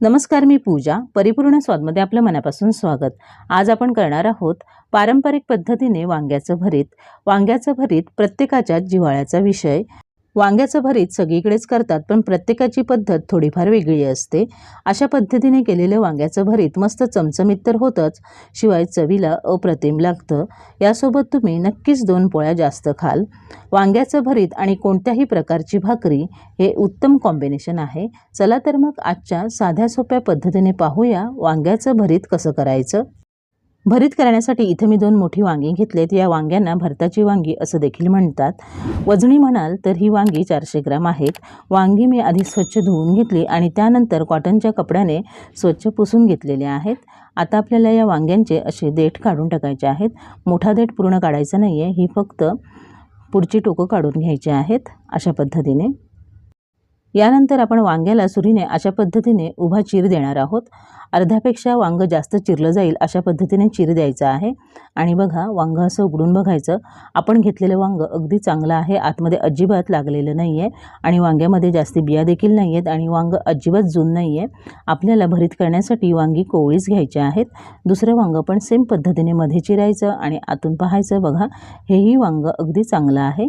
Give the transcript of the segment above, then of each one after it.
नमस्कार मी पूजा. परिपूर्ण स्वादमध्ये आपलं मनापासून स्वागत. आज आपण करणार आहोत पारंपरिक पद्धतीने वांग्याचं भरीत. वांग्याचं भरीत प्रत्येकाच्या जिव्हाळ्याचा विषय. वांग्याचं भरीत सगळीकडेच करतात पण प्रत्येकाची पद्धत थोडीफार वेगळी असते. अशा पद्धतीने केलेलं वांग्याचं भरीत मस्त चमचमीत तर होतंच शिवाय चवीला अप्रतिम लागतं. यासोबत तुम्ही नक्कीच दोन पोळ्या जास्त खाल. वांग्याचं भरीत आणि कोणत्याही प्रकारची भाकरी हे उत्तम कॉम्बिनेशन आहे. चला तर मग आजच्या साध्या सोप्या पद्धतीने पाहूया वांग्याचं भरीत कसं करायचं. भरीत करण्यासाठी इथे मी दोन मोठी वांगी घेतलेत. या वांग्यांना भरताची वांगी असं देखील म्हणतात. वजणी म्हणाल तर ही वांगी चारशे ग्राम आहेत. वांगी मी आधी स्वच्छ धुवून घेतली आणि त्यानंतर कॉटनच्या कपड्याने स्वच्छ पुसून घेतलेले आहेत. आता आपल्याला या वांग्यांचे असे देठ काढून टाकायचे आहेत. मोठा देठ पूर्ण काढायचा नाही आहे ही फक्त पुढची टोकं काढून घ्यायची आहेत अशा पद्धतीने. यानंतर आपण वांग्याला सुरीने अशा पद्धतीने उभा चीर देणार आहोत. अर्ध्यापेक्षा वांग जास्त चिरलं जाईल अशा पद्धतीने चीर द्यायचं आहे. आणि बघा वांग असं उघडून बघायचं. आपण घेतलेलं वांग अगदी चांगलं आहे. आतमध्ये अजिबात लागलेलं नाही आहे आणि वांग्यामध्ये जास्ती बिया देखील नाही आहेत आणि वांग अजिबात जून नाही आहे आपल्याला भरीत करण्यासाठी वांगी कोवळीच घ्यायची आहेत. दुसरं वांग पण सेम पद्धतीने मध्ये चिरायचं आणि आतून पाहायचं. बघा हेही वांग अगदी चांगलं आहे.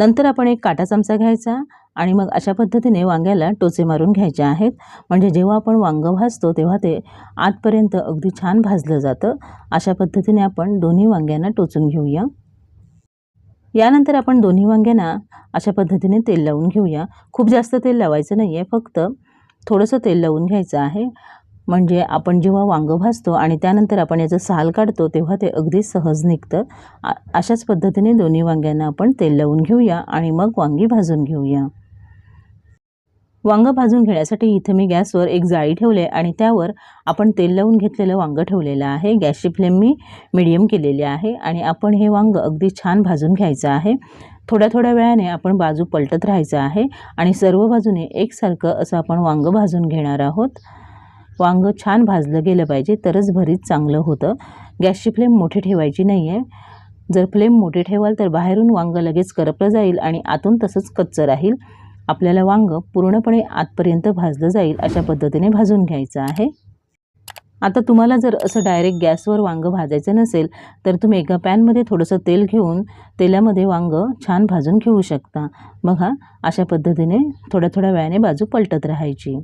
नंतर आपण एक काटा चमचा घ्यायचा आणि मग अशा पद्धतीने वांग्याला टोचे मारून घ्यायचे आहेत. म्हणजे जेव्हा आपण वांगं भाजतो तेव्हा ते आतपर्यंत अगदी छान भाजलं जातं. अशा पद्धतीने आपण दोन्ही वांग्यांना टोचून घेऊया. यानंतर आपण दोन्ही वांग्यांना अशा पद्धतीने तेल लावून घेऊया. खूप जास्त तेल लावायचं नाही आहे फक्त थोडंसं तेल लावून घ्यायचं आहे. म्हणजे आपण जेव्हा वांगं भाजतो आणि त्यानंतर आपण याचं साल काढतो तेव्हा ते अगदी सहज निघतं. अशाच पद्धतीने दोन्ही वांग्यांना आपण तेल लावून घेऊया आणि मग वांगी भाजून घेऊया. वांगं भाजून घेण्यासाठी इथं मी गॅसवर एक जाळी ठेवले आणि त्यावर आपण तेल लावून घेतलेलं वांगं ठेवलेलं आहे. गॅसची फ्लेम मी मिडियम केलेली आहे आणि आपण हे वांगं अगदी छान भाजून घ्यायचं आहे. थोड्या थोड्या वेळाने आपण बाजू पलटत राहायचं आहे आणि सर्व बाजूने एकसारखं असं आपण वांगं भाजून घेणार आहोत. वांग छान भाजलं गेलं पाहिजे तरच भरीत चांगलं होतं. गॅसची फ्लेम मोठी ठेवायची नाही आहे जर फ्लेम मोठी ठेवाल तर बाहेरून वांग लगेच करपलं जाईल आणि आतून तसंच कच्चं राहील. आपल्याला वांग पूर्णपणे आतपर्यंत भाजलं जाईल अशा पद्धतीने भाजून घ्यायचं आहे. आता तुम्हाला जर असं डायरेक्ट गॅसवर वांग भाजायचं नसेल तर तुम्ही एका पॅनमध्ये थोडंसं तेल घेऊन तेलामध्ये वांग छान भाजून घेऊ शकता. बघा अशा पद्धतीने थोड्या थोड्या वेळाने बाजू पलटत राहायची.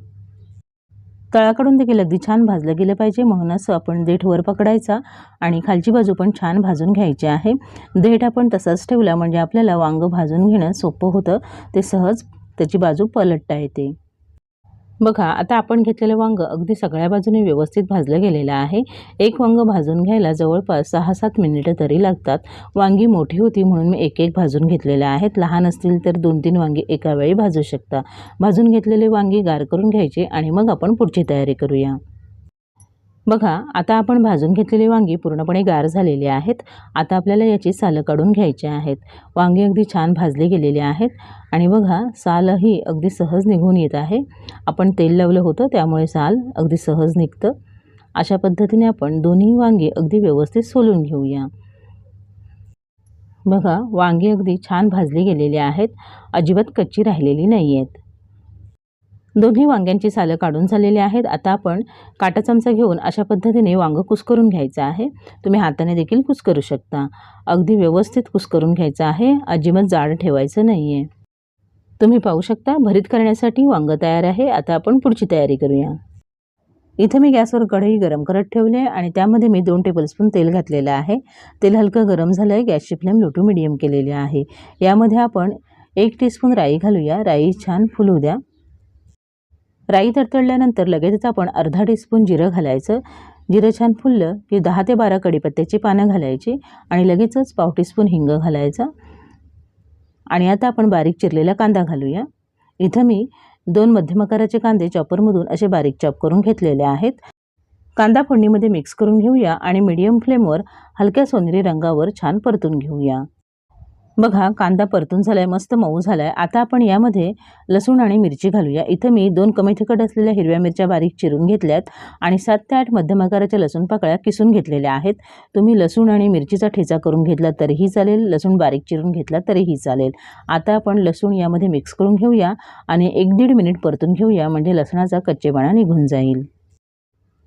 तळाकडून देखील अगदी छान भाजलं गेलं पाहिजे. म्हणून असं आपण देठ वर पकडायचा आणि खालची बाजू पण छान भाजून घ्यायची आहे. देठ आपण तसाच ठेवला म्हणजे आपल्याला वांगं भाजून घेणं सोपं होतं. ते सहज त्याची बाजू पलटता येते. बघा आता आपण घेतलेलं वांग अगदी सगळ्या बाजूने व्यवस्थित भाजलं गेलेलं आहे. एक वांग भाजून घ्यायला जवळपास सहा सात मिनिटं तरी लागतात. वांगी मोठी होती म्हणून मी एक एक भाजून घेतलेले आहेत. लहान असतील तर दोन तीन वांगी एका वेळी भाजू शकता. भाजून घेतलेले वांगी गार करून घ्यायचे आणि मग आपण पुढची तयारी करूया. बघा आता आपण भाजून घेतलेली वांगी पूर्णपणे गार झालेली आहेत. आता आपल्याला याची सालं काढून घ्यायची आहेत. वांगी अगदी छान भाजली गेलेली आहेत. आणि बघा सालही अगदी सहज निघून येत आहे. आपण तेल लावलं होतं त्यामुळे साल अगदी सहज निघतं. अशा पद्धतीने आपण दोन्ही वांगी अगदी व्यवस्थित सोलून घेऊया. बघा वांगी अगदी छान भाजली गेलेली आहेत. अजिबात कच्ची राहिलेली नाही आहेत दोन्ही वांग्यांची सालं काढून झालेली आहेत. आता आपण काटा चमचा घेऊन अशा पद्धतीने वांगं कुस्करून घ्यायचं आहे. तुम्ही हाताने देखील कुस्करू शकता. अगदी व्यवस्थित कुस्करून घ्यायचं आहे. अजिबात जाड ठेवायचं नाही आहे तुम्ही पाहू शकता भरीत करण्यासाठी वांगं तयार आहे. आता आपण पुढची तयारी करूया. इथं मी गॅसवर कढई गरम करत ठेवले आणि त्यामध्ये मी दोन टेबलस्पून तेल घातलेलं आहे. तेल हलकं गरम झालं आहे गॅसची फ्लेम लो टू मिडियम केलेली आहे. यामध्ये आपण एक टीस्पून राई घालूया. राई छान फुलू द्या. राई तडतडल्यानंतर लगेचच आपण अर्धा टीस्पून जिरं घालायचं. जिरं छान फुललं की दहा ते बारा कडीपत्त्याची पानं घालायची आणि लगेचच पाव टीस्पून हिंग घालायचं. आणि आता आपण बारीक चिरलेला कांदा घालूया. इथं मी दोन मध्यम आकाराचे कांदे चॉपरमधून असे बारीक चॉप करून घेतलेले आहेत. कांदा फोडणीमध्ये मिक्स करून घेऊया आणि मीडियम फ्लेमवर हलक्या सोनेरी रंगावर छान परतून घेऊया. बघा कांदा परतून झालाय मस्त मऊ झालाय. आता आपण यामध्ये लसूण आणि मिरची घालूया. इथं मी दोन कमी तिखट असलेल्या हिरव्या मिरच्या बारीक चिरून घेतल्यात आणि सात ते आठ मध्यम आकाराच्या लसूण पाकळ्या किसून घेतलेल्या आहेत. तुम्ही लसूण आणि मिरचीचा ठेचा करून घेतला तरीही चालेल लसूण बारीक चिरून घेतला तरीही चालेल. आता आपण लसूण यामध्ये मिक्स करून घेऊया आणि एक दीड मिनिट परतून घेऊया म्हणजे लसणाचा कच्चेपणा निघून जाईल.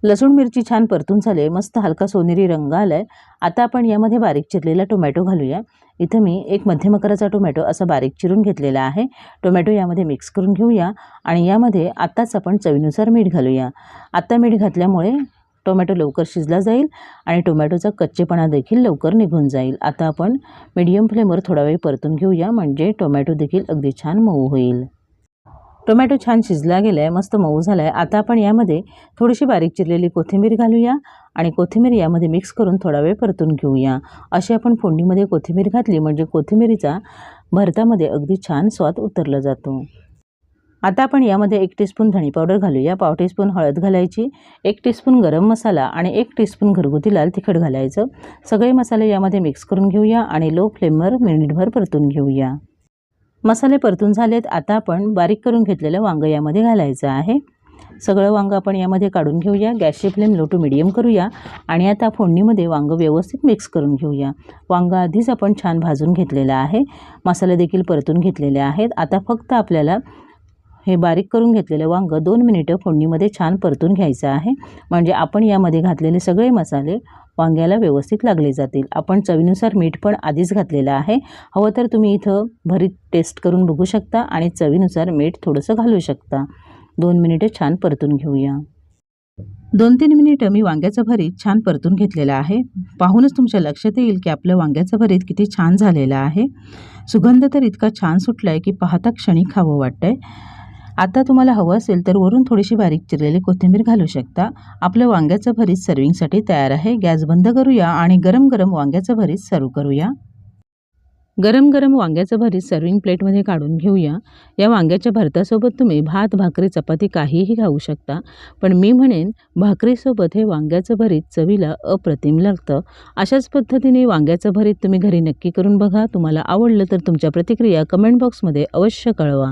लसूण मिरची छान परतून झाले मस्त हलका सोनेरी रंग आलाय. आता आपण यामध्ये बारीक चिरलेला टोमॅटो घालूया. इथं मी एक मध्यम आकाराचा टोमॅटो असा बारीक चिरून घेतलेला आहे. टोमॅटो यामध्ये मिक्स करून घेऊया आणि यामध्ये आत्ताच आपण चवीनुसार मीठ घालूया. आत्ता मीठ घातल्यामुळे टोमॅटो लवकर शिजला जाईल आणि टोमॅटोचा कच्चेपणा देखील लवकर निघून जाईल. आता आपण मीडियम फ्लेमवर थोडा वेळ परतून घेऊया. म्हणजे टोमॅटो देखील अगदी छान मऊ होईल. टोमॅटो छान शिजला गेला आहे मस्त मऊ झाला आहे आता आपण यामध्ये थोडीशी बारीक चिरलेली कोथिंबीर घालूया आणि कोथिंबीर यामध्ये मिक्स करून थोडा वेळ परतून घेऊया. अशी आपण फोडणीमध्ये कोथिंबीर घातली म्हणजे कोथिंबीरीचा भरतामध्ये अगदी छान स्वाद उतरला जातो. आता आपण यामध्ये एक टीस्पून धणी पावडर घालूया. पाव टीस्पून हळद घालायची एक टीस्पून गरम मसाला आणि एक टीस्पून घरगुती लाल तिखट घालायचं. सगळे मसाले यामध्ये मिक्स करून घेऊया आणि लो फ्लेमवर मिनिटभर परतून घेऊया. मसाले परतून झालेत. आता आपण बारीक करून घेतलेलं वांगं यामध्ये घालायचं आहे. सगळं वांगं आपण यामध्ये काढून घेऊया. गॅसची फ्लेम लो टू मिडियम करूया आणि आता फोडणीमध्ये वांगं व्यवस्थित मिक्स करून घेऊया. वांगं आधीच आपण छान भाजून घेतलेलं आहे. मसाले देखील परतून घेतलेले आहेत. आता फक्त आपल्याला हे बारीक करून घेतलेलं वांगं दोन मिनिटं फोडणीमध्ये छान परतून घ्यायचं आहे. म्हणजे आपण यामध्ये घातलेले सगळे मसाले वांग्याला व्यवस्थित लागले जातील. आपण चवीनुसार मीठ पण आधीच घातलेलं आहे. हवं तर तुम्ही इथं भरीत टेस्ट करून बघू शकता आणि चवीनुसार मीठ थोडंसं घालू शकता. दोन मिनिटं छान परतून घेऊया. दोन तीन मिनिटं मी वांग्याचं भरीत छान परतून घेतलेलं आहे. पाहूनच तुमच्या लक्षात येईल की आपलं वांग्याचं भरीत किती छान झालेलं आहे. सुगंध तर इतका छान सुटला आहे की पाहता क्षणी खावं वाटतंय. आता तुम्हाला हवं असेल तर वरून थोडीशी बारीक चिरलेली कोथिंबीर घालू शकता. आपलं वांग्याचं भरीत सर्विंगसाठी तयार आहे. गॅस बंद करूया आणि गरम गरम वांग्याचं भरीत सर्व करूया. गरम गरम वांग्याचं भरीत सर्विंग प्लेटमध्ये काढून घेऊया. या वांग्याच्या भरतासोबत तुम्ही भात भाकरी चपाती काहीही खाऊ शकता. पण मी म्हणेन भाकरीसोबत हे वांग्याचं भरीत चवीला अप्रतिम लागतं. अशाच पद्धतीने वांग्याचं भरीत तुम्ही घरी नक्की करून बघा. तुम्हाला आवडलं तर तुमच्या प्रतिक्रिया कमेंट बॉक्समध्ये अवश्य कळवा.